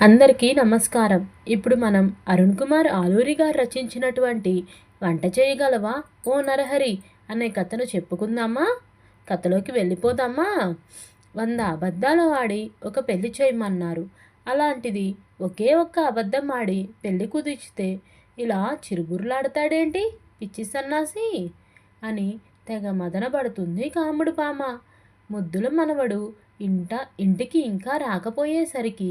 అందరికీ నమస్కారం. ఇప్పుడు మనం అరుణ్ కుమార్ ఆలూరి గారు రచించినటువంటి వంట చేయగలవా? ఓ నరహరి అనే కథను చెప్పుకుందామా? కథలోకి వెళ్ళిపోదామా? వంద అబద్ధాలు ఆడి ఒక పెళ్ళి చేయమన్నారు. అలాంటిది ఒకే ఒక్క అబద్ధం ఆడి పెళ్ళి కుదిర్చితే ఇలా చిరుబుర్లాడతాడేంటి? పిచ్చి సన్నాసి! అని తెగ మదనబడుతుంది కాముడు పామ. ముద్దుల మనవడు ఇంట ఇంటికి ఇంకా రాకపోయేసరికి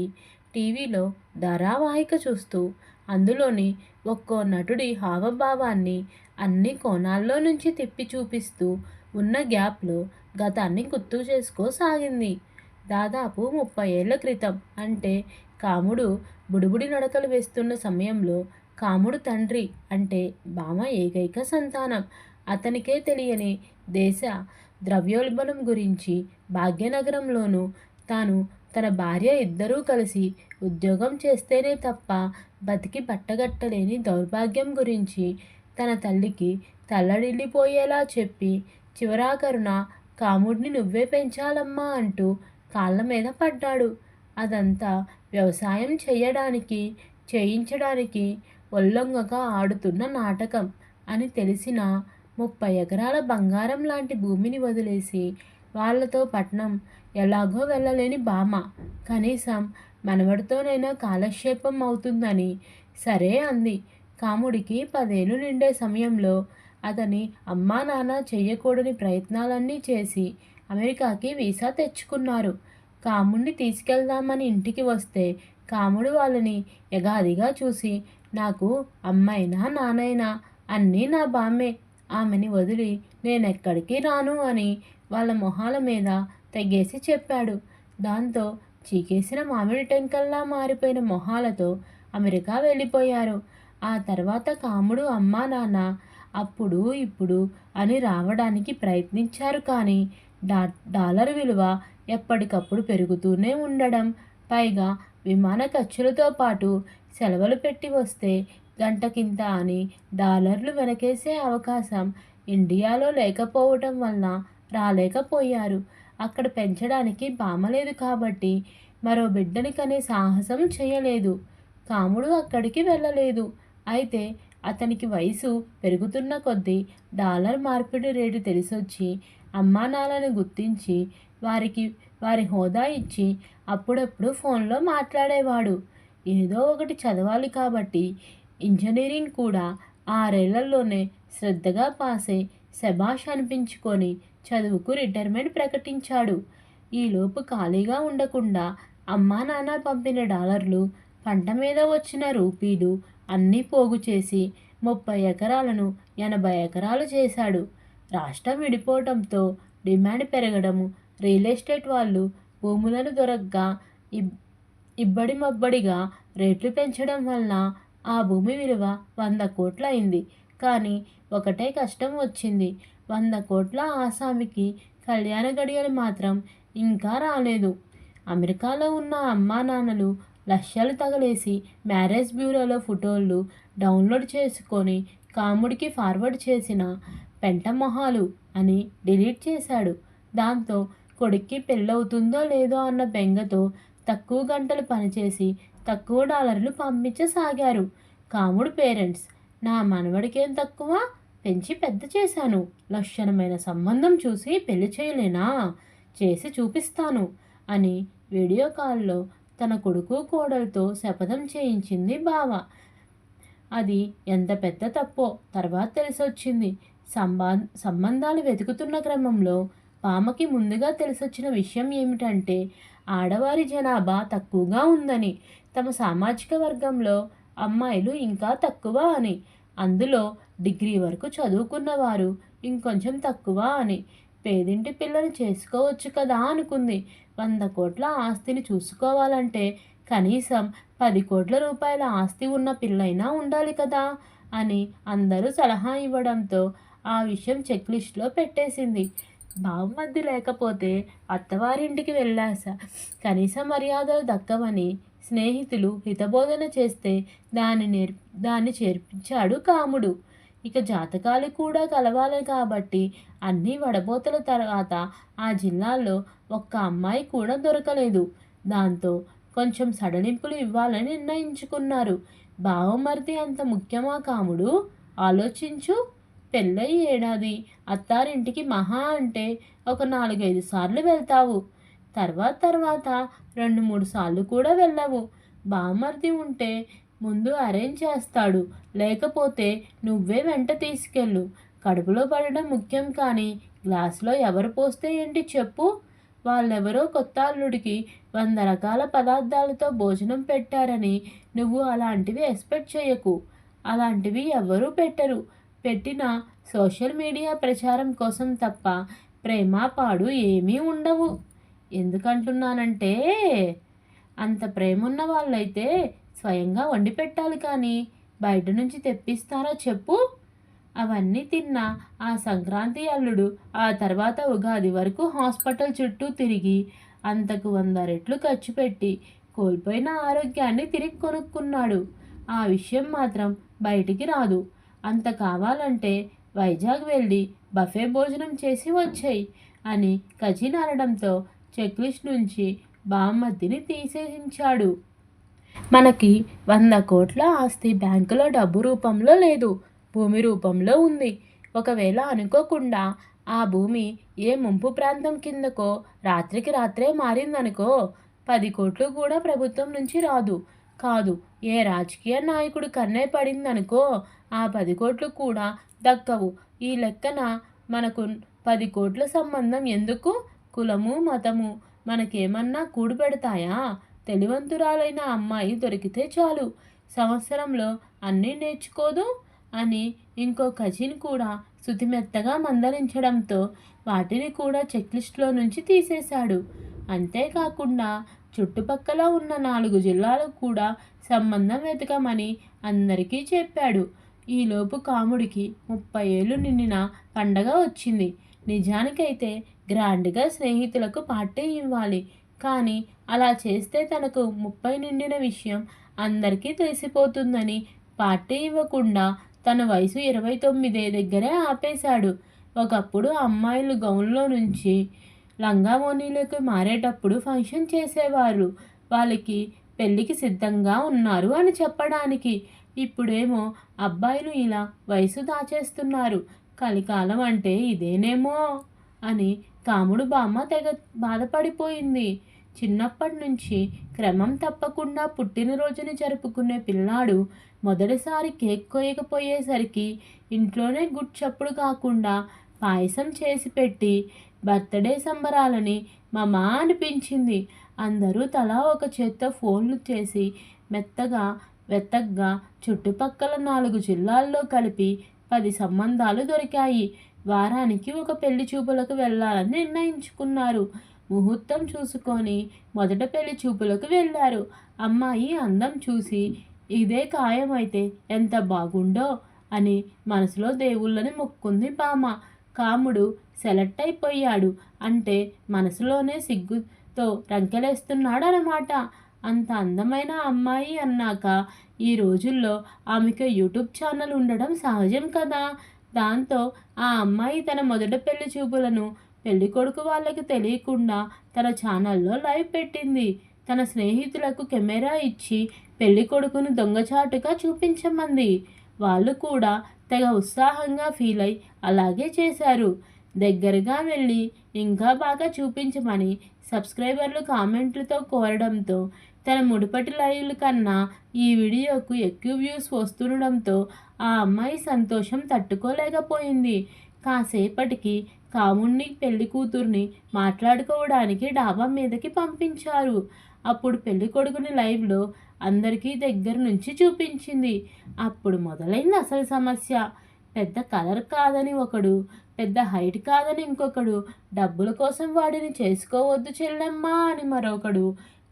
టీవీలో ధారావాహిక చూస్తూ అందులోని ఒక్కో నటుడి హావభావాన్ని అన్ని కోణాల్లో నుంచి తిప్పి చూపిస్తూ ఉన్న గ్యాప్లో గతాన్ని గుర్తు చేసుకోసాగింది. దాదాపు ముప్పై ఏళ్ళ క్రితం అంటే కాముడు బుడిబుడి నడకలు వేస్తున్న సమయంలో కాముడు తండ్రి అంటే బామ ఏకైక సంతానం. అతనికే తెలియని దేశ ద్రవ్యోల్బణం గురించి భాగ్యనగరంలోనూ తాను తన భార్య ఇద్దరూ కలిసి ఉద్యోగం చేస్తేనే తప్ప బతికి పట్టగట్టలేని దౌర్భాగ్యం గురించి తన తల్లికి తల్లడిల్లిపోయేలా చెప్పి చివరాకరున కాముడిని నువ్వే పెంచాలమ్మా అంటూ కాళ్ళ మీద పడ్డాడు. అదంతా వ్యవసాయం చేయడానికి చేయించడానికి ఒల్లొంగగా ఆడుతున్న నాటకం అని తెలిసిన ముప్పై ఎకరాల బంగారం లాంటి భూమిని వదిలేసి వాళ్ళతో పట్నం ఎలాగో వెళ్ళలేని భామ కనీసం మనవడితోనైనా కాలక్షేపం అవుతుందని సరే అంది. కాముడికి పదేళ్ళు నిండే సమయంలో అతని అమ్మా నాన్న చేయకూడని ప్రయత్నాలన్నీ చేసి అమెరికాకి వీసా తెచ్చుకున్నారు. కాముడిని తీసుకెళ్దామని ఇంటికి వస్తే కాముడు వాళ్ళని యగాదిగా చూసి నాకు అమ్మైనా నానైనా అన్నీ నా బామ్మే. ఆమెని వదిలి నేనెక్కడికి రాను అని వాళ్ళ మొహాల మీద తెగేసి చెప్పాడు. దాంతో చీకేసిన మామిడి టెంకల్లా మారిపోయిన మొహాలతో అమెరికా వెళ్ళిపోయారు. ఆ తర్వాత కాముడు అమ్మా నాన్న అప్పుడు ఇప్పుడు అని రావడానికి ప్రయత్నించారు కానీ డా డాలర్ విలువ ఎప్పటికప్పుడు పెరుగుతూనే ఉండడం పైగా విమాన ఖర్చులతో పాటు సెలవులు పెట్టి వస్తే గంటకింత అని డాలర్లు వెనకేసే అవకాశం ఇండియాలో లేకపోవటం వలన రాలేకపోయారు. అక్కడ పెంచడానికి బామలేదు కాబట్టి మరో బిడ్డని కనే సాహసం చేయలేదు. కాముడు అక్కడికి వెళ్ళలేదు. అయితే అతనికి వయసు పెరుగుతున్న కొద్దీ డాలర్ మార్పిడి రేటు తెలిసొచ్చి అమ్మానాలను గుర్తించి వారికి వారి హోదా ఇచ్చి అప్పుడప్పుడు ఫోన్లో మాట్లాడేవాడు. ఏదో ఒకటి చదవాలి కాబట్టి ఇంజనీరింగ్ కూడా ఆరేళ్ళలోనే శ్రద్ధగా పాసే శభాష్ అనిపించుకొని చదువుకు రిటైర్మెంట్ ప్రకటించాడు. ఈలోపు ఖాళీగా ఉండకుండా అమ్మా నాన్న పంపిన డాలర్లు పంట మీద వచ్చిన రూపీలు అన్నీ పోగు చేసి ముప్పై ఎకరాలను ఎనభై ఎకరాలు చేశాడు. రాష్ట్రం విడిపోవడంతో డిమాండ్ పెరగడము రియల్ ఎస్టేట్ వాళ్ళు భూములను దొరకగా ఇబ్ ఇబ్బడి మబ్బడిగా రేట్లు పెంచడం వలన ఆ భూమి విలువ వంద కోట్లు అయింది కానీ ఒకటే కష్టం వచ్చింది. వంద కోట్ల ఆసామికి కళ్యాణ గడియలు మాత్రం ఇంకా రాలేదు. అమెరికాలో ఉన్న అమ్మా నాన్నలు లక్ష్యాలు తగలేసి మ్యారేజ్ బ్యూరోలో ఫోటోలు డౌన్లోడ్ చేసుకొని కాముడికి ఫార్వర్డ్ చేసిన పెంట మొహాలు అని డిలీట్ చేశాడు. దాంతో కొడుక్కి పెళ్ళవుతుందో లేదో అన్న బెంగతో తక్కువ గంటలు పనిచేసి తక్కువ డాలర్లు పంపించసాగారు. కాముడు పేరెంట్స్ నా మనవడికేం తక్కువ? పెంచి పెద్ద చేశాను. లక్షణమైన సంబంధం చూసి పెళ్ళి చేయలేనా? చేసి చూపిస్తాను అని వీడియో కాల్లో తన కొడుకు కోడలతో శపథం చేయించింది బావ. అది ఎంత పెద్ద తప్పో తర్వాత తెలిసొచ్చింది. సంబా సంబంధాలు వెతుకుతున్న క్రమంలో పామకి ముందుగా తెలిసొచ్చిన విషయం ఏమిటంటే ఆడవారి జనాభా తక్కువగా ఉందని తమ సామాజిక వర్గంలో అమ్మాయిలు ఇంకా తక్కువ అని. అందులో డిగ్రీ వరకు చదువుకున్నవారు ఇంకొంచెం తక్కువ అని. పేదింటి పిల్లని చేసుకోవచ్చు కదా అనుకుంది. వంద కోట్ల ఆస్తిని చూసుకోవాలంటే కనీసం పది కోట్ల రూపాయల ఆస్తి ఉన్న పిల్లైనా ఉండాలి కదా అని అందరూ సలహా ఇవ్వడంతో ఆ విషయం చెక్ లిస్ట్లో పెట్టేసింది బావమద్ది లేకపోతే అత్తవారింటికి వెళ్ళాస. కనీస మర్యాదలు దక్కవని స్నేహితులు హితబోధన చేస్తే దాన్ని నేర్ దాన్ని చేర్పించాడు కాముడు. ఇక జాతకాలు కూడా కలవాలి కాబట్టి అన్ని వడబోతల తర్వాత ఆ జిల్లాలో ఒక్క అమ్మాయి కూడా దొరకలేదు. దాంతో కొంచెం సడలింపులు ఇవ్వాలని నిర్ణయించుకున్నారు. బావమరిది అంత ముఖ్యమా కాముడు? ఆలోచించు. పెళ్ళయి ఏడాది. అత్తారింటికి మహా అంటే ఒక నాలుగైదు సార్లు వెళ్తావు. తర్వాత తర్వాత రెండు మూడు సార్లు కూడా వెళ్ళవు. బామర్ది ఉంటే ముందు అరేంజ్ చేస్తాడు. లేకపోతే నువ్వే వెంట తీసుకెళ్ళు. కడుపులో పడడం ముఖ్యం కానీ గ్లాసులో ఎవరు పోస్తే ఏంటి చెప్పు. వాళ్ళెవరో కొత్త అల్లుడికి వంద రకాల పదార్థాలతో భోజనం పెట్టారని నువ్వు అలాంటివి ఎక్స్పెక్ట్ చేయకు. అలాంటివి ఎవరూ పెట్టరు. పెట్టిన సోషల్ మీడియా ప్రచారం కోసం తప్ప ప్రేమ పాడు ఏమీ ఉండవు. ఎందుకంటున్నానంటే అంత ప్రేమ ఉన్న వాళ్ళైతే స్వయంగా వండి పెట్టాలి కానీ బయట నుంచి తెప్పిస్తారో చెప్పు. అవన్నీ తిన్న ఆ సంక్రాంతి అల్లుడు ఆ తర్వాత ఉగాది వరకు హాస్పిటల్ చుట్టూ తిరిగి అంతకు వంద రెట్లు ఖర్చు పెట్టి కోల్పోయిన ఆరోగ్యాన్ని తిరిగి కొనుక్కున్నాడు. ఆ విషయం మాత్రం బయటికి రాదు. అంత కావాలంటే వైజాగ్ వెళ్ళి బఫే భోజనం చేసి వచ్చాయి అని కజిన్ అనడంతో చెక్లిస్ట్ నుంచి బామ్మద్దిని తీసేసించాడు. మనకి వంద కోట్ల ఆస్తి బ్యాంకులో డబ్బు రూపంలో లేదు భూమి రూపంలో ఉంది. ఒకవేళ అనుకోకుండా ఆ భూమి ఏ ముంపు ప్రాంతం కిందకో రాత్రికి రాత్రే మారిందనుకో పది కోట్లు కూడా ప్రభుత్వం నుంచి రాదు. కాదు ఏ రాజకీయ నాయకుడు కన్నే పడిందనుకో ఆ పది కోట్లు కూడా దక్కవు. ఈ లెక్కన మనకు పది కోట్ల సంబంధం ఎందుకు? కులము మతము మనకేమన్నా కూడు పెడతాయా తెలివంతురాలైన అమ్మాయి దొరికితే చాలు. సంవత్సరంలో అన్నీ నేర్చుకోదు అని ఇంకో కజిన్ కూడా శుతిమెత్తగా మందలించడంతో వాటిని కూడా చెక్లిస్ట్లో నుంచి తీసేశాడు. అంతేకాకుండా చుట్టుపక్కల ఉన్న నాలుగు జిల్లాలకు కూడా సంబంధం వెతకమని అందరికీ చెప్పాడు. ఈలోపు కాముడికి ముప్పై ఏళ్ళు నిండిన పండగ వచ్చింది. నిజానికైతే గ్రాండ్గా స్నేహితులకు పార్టీ ఇవ్వాలి. కానీ అలా చేస్తే తనకు ముప్పై నిండిన విషయం అందరికీ తెలిసిపోతుందని పార్టీ ఇవ్వకుండా తన వయసు ఇరవై తొమ్మిదే దగ్గరే ఆపేశాడు. ఒకప్పుడు అమ్మాయిలు గౌన్లో నుంచి లంగామోనీలకు మారేటప్పుడు ఫంక్షన్ చేసేవారు. వాళ్ళకి పెళ్ళికి సిద్ధంగా ఉన్నారు అని చెప్పడానికి. ఇప్పుడేమో అబ్బాయిలు ఇలా వయసు దాచేస్తున్నారు. కలికాలం అంటే ఇదేనేమో అని కాముడు బామ్మ తెగ బాధపడిపోయింది. చిన్నప్పటి నుంచి క్రమం తప్పకుండా పుట్టినరోజుని జరుపుకునే పిల్లాడు మొదటిసారి కేక్ కోయకపోయేసరికి ఇంట్లోనే గుడ్చప్పుడు కాకుండా పాయసం చేసి పెట్టి బర్త్డే సంబరాలని మమా అనిపించింది. అందరూ తలా ఒక చేత్తో ఫోన్లు చేసి మెత్తగా వెత్తగ్గా చుట్టుపక్కల నాలుగు జిల్లాల్లో కలిపి పది సంబంధాలు దొరికాయి. వారానికి ఒక పెళ్ళి చూపులకు వెళ్ళాలని నిర్ణయించుకున్నారు. ముహూర్తం చూసుకొని మొదట పెళ్ళి చూపులకు వెళ్ళారు. అమ్మాయి అందం చూసి ఇదే ఖాయమైతే ఎంత బాగుండో అని మనసులో దేవుళ్ళని మొక్కుంది బామ కాముడు సెలెక్ట్ అయిపోయాడు. అంటే మనసులోనే సిగ్గుతో రంకెలేస్తున్నాడు అనమాట అంత అందమైన అమ్మాయి అన్నాక ఈ రోజుల్లో ఆమెకు యూట్యూబ్ ఛానల్ ఉండడం సహజం కదా. దాంతో ఆ అమ్మాయి తన మొదట పెళ్ళి చూపులను పెళ్ళి కొడుకు వాళ్ళకి తెలియకుండా తన ఛానల్లో లైవ్ పెట్టింది. తన స్నేహితులకు కెమెరా ఇచ్చి పెళ్ళి కొడుకును దొంగచాటుగా చూపించమంది. వాళ్ళు కూడా తెగ ఉత్సాహంగా ఫీల్ అయి అలాగే చేశారు. దగ్గరగా వెళ్ళి ఇంకా బాగా చూపించమని సబ్స్క్రైబర్లు కామెంట్లతో కోరడంతో తన ముడిపటి లైవ్ల కన్నా ఈ వీడియోకు ఎక్కువ వ్యూస్ వస్తుండడంతో ఆ అమ్మాయి సంతోషం తట్టుకోలేకపోయింది. కాసేపటికి కాముణ్ణి పెళ్ళి కూతుర్ని మాట్లాడుకోవడానికి డాబా మీదకి పంపించారు. అప్పుడు పెళ్ళి కొడుకుని లైవ్లో అందరికీ దగ్గర నుంచి చూపించింది. అప్పుడు మొదలైంది అసలు సమస్య. పెద్ద కలర్ కాదని ఒకడు పెద్ద హైట్ కాదని ఇంకొకడు డబ్బుల కోసం వాడిని చేసుకోవద్దు చెల్లెమ్మా అని మరొకడు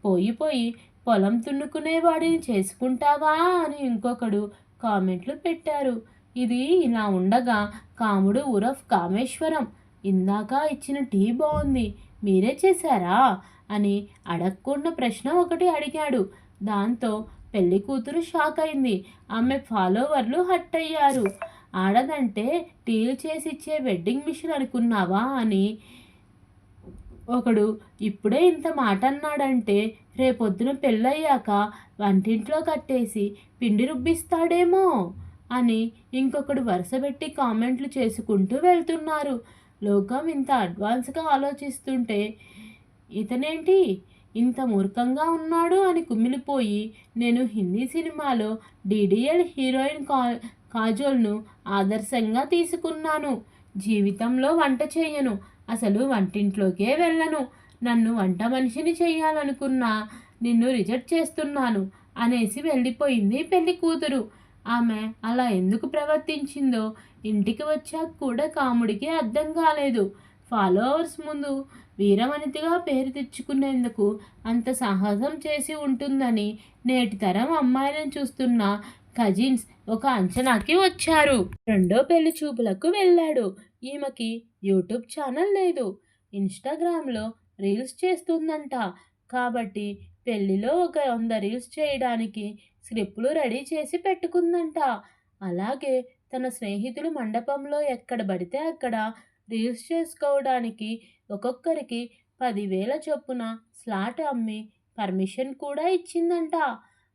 పోయి పోయి పొలం తున్నుకునే వాడిని చేసుకుంటావా అని ఇంకొకడు కామెంట్లు పెట్టారు. ఇది ఇలా ఉండగా కాముడు ఉరఫ్ కామేశ్వరం ఇందాక ఇచ్చిన టీ బాగుంది మీరే చేశారా? అని అడగకుండా ప్రశ్న ఒకటి అడిగాడు. దాంతో పెళ్ళి కూతురు షాక్ అయింది. ఆమె ఫాలోవర్లు హట్ అయ్యారు. ఆడదంటే టీలు చేసి ఇచ్చే వెడ్డింగ్ మిషన్ అనుకున్నావా? అని ఒకడు ఇప్పుడే ఇంత మాట అన్నాడంటే రేపొద్దున పెళ్ళయ్యాక వంటింట్లో కట్టేసి పిండి రుబ్బిస్తాడేమో అని ఇంకొకడు వరుసపెట్టి కామెంట్లు చేసుకుంటూ వెళ్తున్నారు. లోకం ఇంత అడ్వాన్స్గా ఆలోచిస్తుంటే ఇతనేంటి? ఇంత మూర్ఖంగా ఉన్నాడు అని కుమిలిపోయి నేను హిందీ సినిమాలో డిడిఎల్ హీరోయిన్ కా కాజోల్ను ఆదర్శంగా తీసుకున్నాను. జీవితంలో వంట చేయను. అసలు వంటింట్లోకే వెళ్ళను. నన్ను వంట మనిషిని చేయాలనుకున్నా నిన్ను రిజెక్ట్ చేస్తున్నాను అనేసి వెళ్ళిపోయింది పెళ్ళి కూతురు. ఆమె అలా ఎందుకు ప్రవర్తించిందో ఇంటికి వచ్చాక కూడా కాముడికి అర్థం కాలేదు. ఫాలోవర్స్ ముందు వీరవనితిగా పేరు తెచ్చుకునేందుకు అంత సాహసం చేసి ఉంటుందని నేటి తరం అమ్మాయిలను చూస్తున్న కజిన్స్ ఒక అంచనాకి వచ్చారు. రెండో పెళ్ళి చూపులకు వెళ్ళాడు. ఈమెకి యూట్యూబ్ ఛానల్ లేదు. ఇన్స్టాగ్రామ్లో రీల్స్ చేస్తుందంట. కాబట్టి పెళ్ళిలో ఒక వంద రీల్స్ చేయడానికి స్క్రిప్ట్లు రెడీ చేసి పెట్టుకుందంట. అలాగే తన స్నేహితులు మండపంలో ఎక్కడ పడితే అక్కడ రీల్స్ చేసుకోవడానికి ఒక్కొక్కరికి పదివేల చొప్పున స్లాట్ అమ్మి పర్మిషన్ కూడా ఇచ్చిందంట.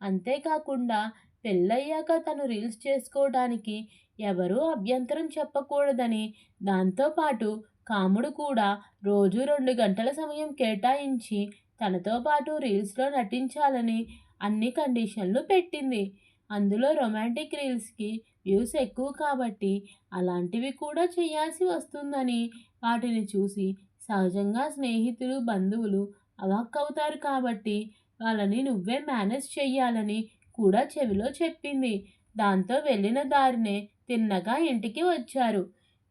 అంతేకాకుండా పెళ్ళయ్యాక తను రీల్స్ చేసుకోవడానికి ఎవరూ అభ్యంతరం చెప్పకూడదని. దాంతోపాటు కాముడు కూడా రోజు రెండు గంటల సమయం కేటాయించి తనతో పాటు రీల్స్లో నటించాలని అన్ని కండిషన్లు పెట్టింది. అందులో రొమాంటిక్ రీల్స్కి వ్యూస్ ఎక్కువ కాబట్టి అలాంటివి కూడా చేయాల్సి వస్తుందని వాటిని చూసి సహజంగా స్నేహితులు బంధువులు అవాక్కవుతారు కాబట్టి వాళ్ళని నువ్వే మేనేజ్ చెయ్యాలని కూడా చెవిలో చెప్పింది. దాంతో వెళ్ళిన దారినే తిన్నగా ఇంటికి వచ్చారు.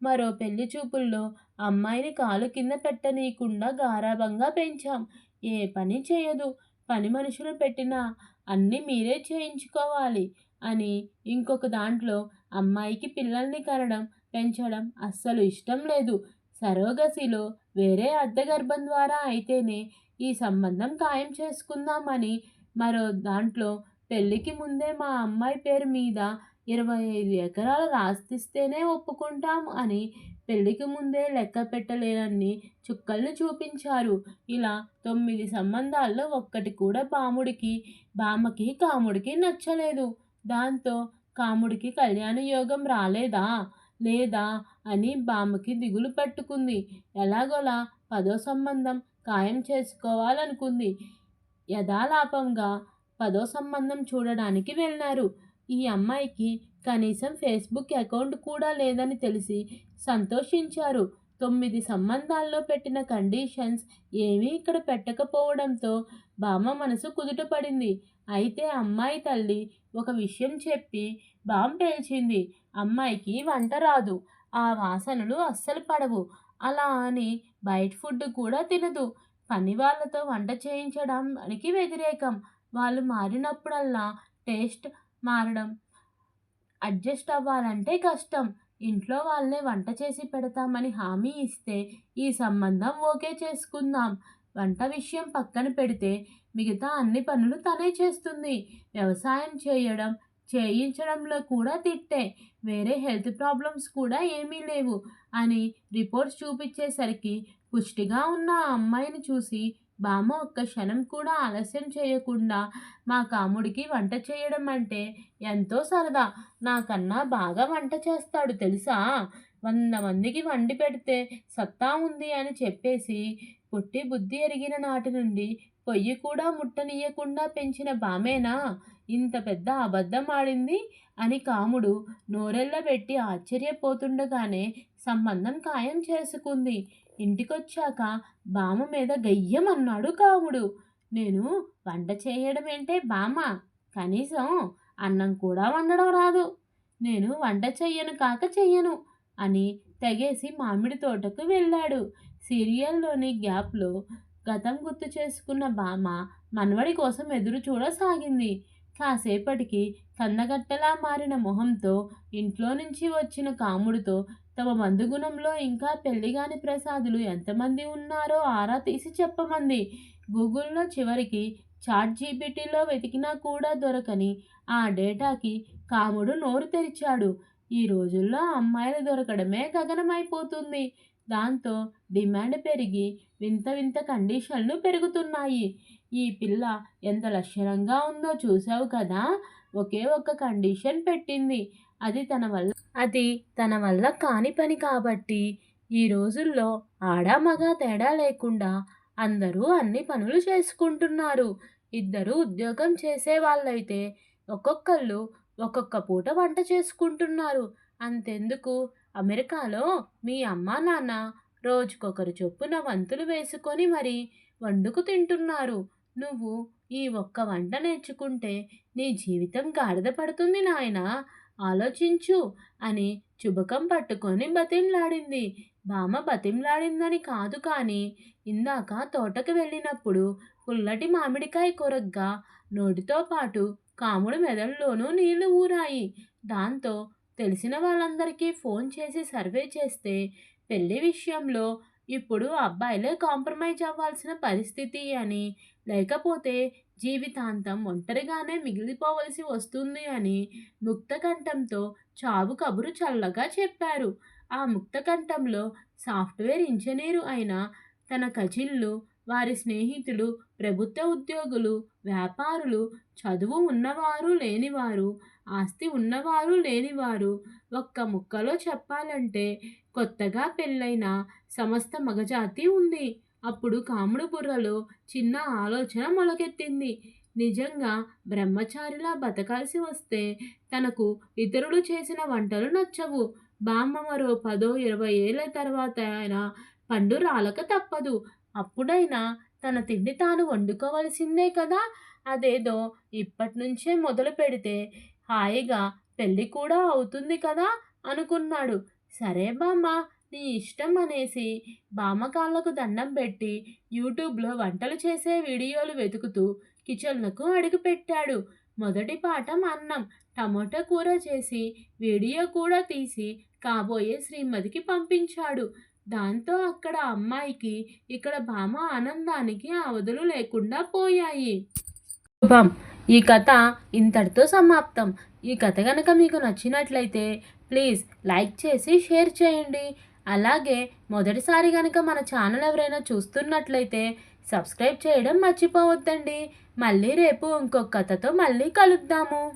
మరో పెళ్ళి చూపుల్లో అమ్మాయిని కాలు కింద పెట్టనీయకుండా గారాభంగా పెంచాం. ఏ పని చేయదు. పని మనుషులు పెట్టినా అన్నీ మీరే చేయించుకోవాలి అని ఇంకొక దాంట్లో అమ్మాయికి పిల్లల్ని కనడం పెంచడం అస్సలు ఇష్టం లేదు. సరోగసిలో వేరే అర్ధగర్భం ద్వారా అయితేనే ఈ సంబంధం ఖాయం చేసుకుందామని మరో దాంట్లో పెళ్ళికి ముందే మా అమ్మాయి పేరు మీద ఇరవై ఐదు ఎకరాలు రాసిస్తేనే ఒప్పుకుంటాం అని పెళ్ళికి ముందే లెక్క పెట్టలేనన్ని చుక్కల్ని చూపించారు. ఇలా తొమ్మిది సంబంధాల్లో ఒక్కటి కూడా పాముడికి బామ్మకి కాముడికి నచ్చలేదు. దాంతో కాముడికి కళ్యాణ యోగం రాలేదా? లేదా? అని బామ్మకి దిగులు పట్టుకుంది. ఎలాగోలా పదో సంబంధం ఖాయం చేసుకోవాలనుకుంది. యథాలాపంగా పదో సంబంధం చూడడానికి వెళ్ళారు. ఈ అమ్మాయికి కనీసం ఫేస్బుక్ అకౌంట్ కూడా లేదని తెలిసి సంతోషించారు. తొమ్మిది సంబంధాల్లో పెట్టిన కండిషన్స్ ఏమీ ఇక్కడ పెట్టకపోవడంతో బామ్మ మనసు కుదుటపడింది. అయితే అమ్మాయి తల్లి ఒక విషయం చెప్పి బామ్ పేల్చింది. అమ్మాయికి వంట రాదు. ఆ వాసనలు అస్సలు పడవు. అలా అని బయట ఫుడ్ కూడా తినదు. పని వాళ్ళతో వంట చేయించడానికి వ్యతిరేకం. వాళ్ళు మారినప్పుడల్లా టేస్ట్ మారడం అడ్జస్ట్ అవ్వాలంటే కష్టం. ఇంట్లో వాళ్ళే వంట చేసి పెడతామని హామీ ఇస్తే ఈ సంబంధం ఓకే చేసుకుందాం. వంట విషయం పక్కన పెడితే మిగతా అన్ని పనులు తనే చేస్తుంది. వ్యవసాయం చేయడం చేయించడంలో కూడా తిట్టే. వేరే హెల్త్ ప్రాబ్లమ్స్ కూడా ఏమీ లేవు అని రిపోర్ట్స్ చూపించేసరికి పుష్టిగా ఉన్న ఆ అమ్మాయిని చూసి బామ్మ ఒక్క క్షణం కూడా ఆలస్యం చేయకుండా మా కాముడికి వంట చేయడం అంటే ఎంతో సరదా. నాకన్నా బాగా వంట చేస్తాడు తెలుసా? వంద మందికి వండి పెడితే సత్తా ఉంది అని చెప్పేసి పుట్టి బుద్ధి ఎరిగిన నాటి నుండి పొయ్యి కూడా ముట్టనీయకుండా పెంచిన బామేనా? ఇంత పెద్ద అబద్ధం ఆడింది? అని కాముడు నోరెళ్ళబెట్టి ఆశ్చర్యపోతుండగానే సంబంధం ఖాయం చేసుకుంది. ఇంటికొచ్చాక బామ మీద గయ్యమన్నాడు కాముడు. నేను వంట చేయడం ఏంటే బామ కనీసం అన్నం కూడా వండడం రాదు. నేను వంట చెయ్యను కాక చెయ్యను అని తెగేసి మామిడి తోటకు వెళ్ళాడు. సీరియల్లోని గ్యాప్లో గతం గుర్తు చేసుకున్న బామ మనవడి కోసం ఎదురు చూడసాగింది. కాసేపటికి కందగట్టలా మారిన మొహంతో ఇంట్లో నుంచి వచ్చిన కాముడితో తమ మందుగుణంలో ఇంకా పెళ్ళిగాని ప్రసాదులు ఎంతమంది ఉన్నారో ఆరా తీసి చెప్పమంది. గూగుల్లో చివరికి చాట్ జీబీటీలో వెతికినా కూడా దొరకని ఆ డేటాకి కాముడు నోరు తెరిచాడు. ఈ రోజుల్లో అమ్మాయిలు దొరకడమే గగనమైపోతుంది. దాంతో డిమాండ్ పెరిగి వింత వింత కండిషన్లు పెరుగుతున్నాయి. ఈ పిల్ల ఎంత లక్షణంగా ఉందో చూసావు కదా? ఒకే ఒక్క కండిషన్ పెట్టింది. అది తన వల్ల అది తన వల్ల కాని పని కాబట్టి ఈ రోజుల్లో ఆడ మగ తేడా లేకుండా అందరూ అన్ని పనులు చేసుకుంటున్నారు. ఇద్దరు ఉద్యోగం చేసే వాళ్ళైతే ఒక్కొక్కళ్ళు ఒక్కొక్క పూట వంట చేసుకుంటున్నారు. అంతెందుకు? అమెరికాలో మీ అమ్మా నాన్న రోజుకొకరు చొప్పున వంతులు వేసుకొని మరి వండుకు తింటున్నారు. నువ్వు ఈ ఒక్క వంట నేర్చుకుంటే నీ జీవితం గాడిద పడుతుంది నాయనా. ఆలోచించు అని చుబకం పట్టుకొని బతింలాడింది బామ్మ బతింలాడిందని కాదు కానీ ఇందాక తోటకు వెళ్ళినప్పుడు పుల్లటి మామిడికాయ కొరగ్గా నోటితో పాటు కాముడు మెదడులోనూ నీళ్ళు ఊరాయి. దాంతో తెలిసిన వాళ్ళందరికీ ఫోన్ చేసి సర్వే చేస్తే పెళ్ళి విషయంలో ఇప్పుడు అబ్బాయిలే కాంప్రమైజ్ అవ్వాల్సిన పరిస్థితి అని లేకపోతే జీవితాంతం ఒంటరిగానే మిగిలిపోవలసి వస్తుంది అని ముక్తకంఠంతో చావు కబురు చల్లగా చెప్పారు. ఆ ముక్తకంఠంలో సాఫ్ట్వేర్ ఇంజనీరు అయిన తన కజిన్లు వారి స్నేహితులు ప్రభుత్వ ఉద్యోగులు వ్యాపారులు చదువు ఉన్నవారు లేనివారు ఆస్తి ఉన్నవారు లేనివారు ఒక్క ముక్కలో చెప్పాలంటే కొత్తగా పెళ్ళైన సమస్త మగజాతి ఉంది. అప్పుడు కాముడు బుర్రలో చిన్న ఆలోచన మొలకెత్తింది. నిజంగా బ్రహ్మచారిలా బతకాల్సి వస్తే తనకు ఇతరులు చేసిన వంటలు నచ్చవు. బామ్మ మరో పదో ఇరవై ఏళ్ళ తర్వాత అయినా పండు రాలక తప్పదు. అప్పుడైనా తన తిండి తాను వండుకోవలసిందే కదా? అదేదో ఇప్పటి నుంచే మొదలు పెడితే హాయిగా పెళ్ళి కూడా అవుతుంది కదా? అనుకున్నాడు. సరే బామ్మ నీ ఇష్టం అనేసి బామకాళ్ళకు దండం పెట్టి యూట్యూబ్లో వంటలు చేసే వీడియోలు వెతుకుతూ కిచెన్లకు అడుగుపెట్టాడు. మొదటి పాఠం అన్నం. టమోటా కూర చేసి వీడియో కూడా తీసి కాబోయే శ్రీమతికి పంపించాడు. దాంతో అక్కడ అమ్మాయికి ఇక్కడ భామ ఆనందానికి అవధులు లేకుండా పోయాయి. శుభం ఈ కథ ఇంతటితో సమాప్తం. ఈ కథ కనుక మీకు నచ్చినట్లయితే ప్లీజ్ లైక్ చేసి షేర్ చేయండి. అలాగే మొదటిసారి కనుక మన ఛానల్ ఎవరైనా చూస్తున్నట్లయితే సబ్స్క్రైబ్ చేయడం మర్చిపోవద్దండి. మళ్ళీ రేపు ఇంకొక కథతో మళ్ళీ కలుద్దాము.